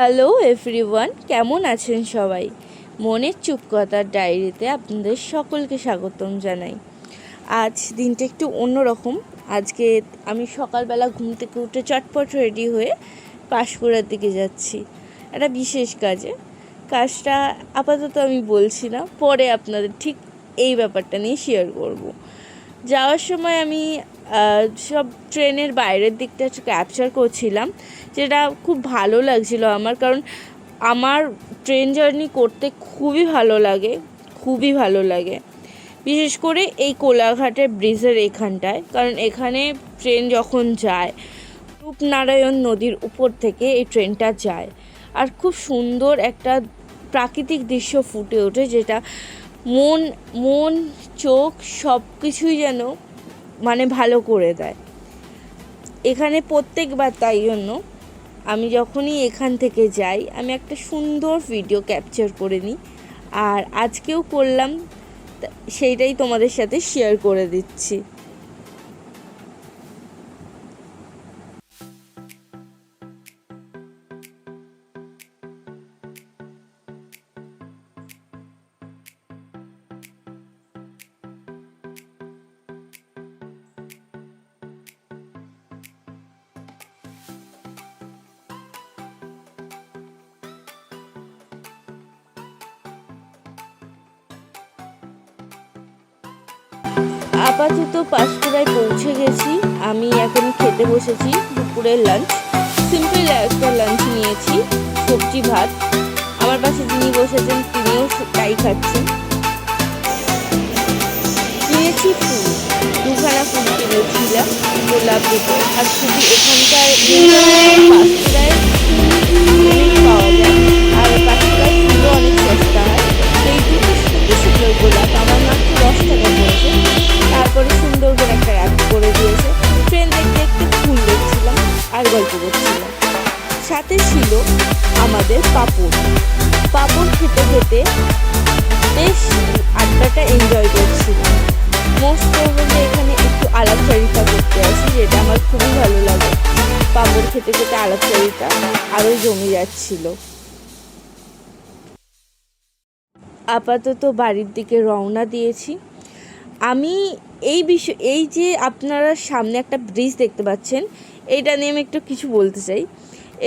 Hello everyone কেমন আছেন সবাই? মনের চুপকতার ডায়েরিতে আপনাদের সকলকে স্বাগতম জানাই। আজ দিনটা একটু অন্যরকম। আজকে আমি সকালবেলা ঘুম থেকে উঠে চটপট রেডি হয়ে পাঁশকুড়ার দিকে যাচ্ছি। একটা বিশেষ কাজে। কাজটা আপাতত আমি বলছি না, পরে আপনাদের ঠিক এই ব্যাপারটা নিয়ে শেয়ার করব। যাওয়ার সময় আমি সব ট্রেনের বাইরের দিকটা ক্যাপচার করছিলাম, যেটা খুব ভালো লাগছিল আমার। কারণ আমার ট্রেন জার্নি করতে খুবই ভালো লাগে, খুবই ভালো লাগে। বিশেষ করে এই কোলাঘাটের ব্রিজের এখানটায়, কারণ এখানে ট্রেন যখন যায়, রূপনারায়ণ নদীর উপর থেকে এই ট্রেনটা যায়। আর খুব সুন্দর একটা প্রাকৃতিক দৃশ্য ফুটে ওঠে, যেটা মন মন, চোখ সব কিছুই যেন মানে ভালো করে দেয়। এখানে প্রত্যেকবার তাই জন্য আমি যখনই এখান থেকে যাই, আমি একটা সুন্দর ভিডিও ক্যাপচার করে নিই। আর আজকেও করলাম সেইটাই তোমাদের সাথে শেয়ার করে দিচ্ছি। আপাতত পাঁশকুড়ায় পৌঁছে গেছি। আমি এখন খেতে বসেছি দুপুরের লাঞ্চ সিম্পল একটা লাঞ্চ নিয়েছি, সবজি, ভাত। আমার পাশে যিনি বসেছেন, তিনিও তাই খাচ্ছেন। কিনেছি ফুল। দুখানা ফুল কিনেছিলাম, গোলাপ দুটো। আর শুধু এখানকার আমাদের পাপড়। পাপড় খেতে খেতে বেশ আড্ডাটা এনজয় করছিলাম মোস্ট প্রবলি এখানে একটু আলাপচারিতা করতে আসি, যেটা আমার খুবই ভালো লাগে। পাপড় খেতে খেতে আলাপচারিতা আরও জমে যাচ্ছিল। আপাতত বাড়ির দিকে রওনা দিয়েছি। আমি এই বিষয়, এই যে আপনারা সামনে একটা ব্রিজ দেখতে পাচ্ছেন, এইটা নিয়ে আমি একটু কিছু বলতে চাই।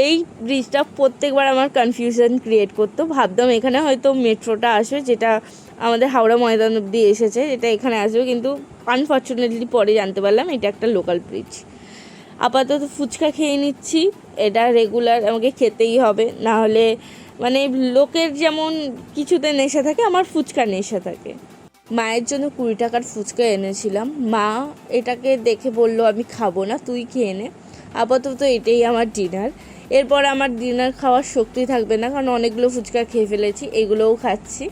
এই ব্রিজটা প্রত্যেকবার আমার কনফিউশন ক্রিয়েট করতো। ভাবতাম এখানে হয়তো মেট্রোটা আসবে, যেটা আমাদের হাওড়া ময়দান অব্দি এসেছে এটা এখানে আসবে, কিন্তু আনফর্চুনেটলি পরে জানতে পারলাম এটা একটা লোকাল ব্রিজ আপাতত ফুচকা খেয়ে নিচ্ছি, এটা রেগুলার আমাকে খেতেই হবে, না হলে মানে লোকের যেমন কিছুতে নেশা থাকে, আমার ফুচকা নেশা থাকে। মায়ের জন্য কুড়ি টাকার ফুচকা এনেছিলাম। মা এটাকে দেখে বলল, আমি খাব না, তুই খেয়ে নে। আপাতত এটাই আমার ডিনার এরপর আমার ডিনার খাওয়ার শক্তি থাকবে না, কারণ অনেকগুলো ফুচকা খেয়ে ফেলেছি, এগুলোও খাচ্ছি।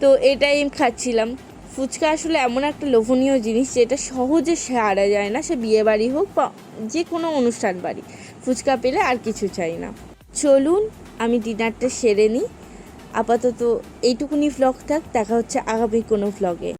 তো এটাই খাচ্ছিলাম। ফুচকা আসলে এমন একটা লোভনীয় জিনিস যেটা সহজে সারা যায় না, সে বিয়ে বাড়ি হোক বা যে কোনো অনুষ্ঠান বাড়ি। ফুচকা পেলে আর কিছু চাই না। চলুন, আমি ডিনারটা সেরে নিই। আপাতত এইটুকুনি ভ্লগ থাক, দেখা হচ্ছে আগামী কোনো ভ্লগে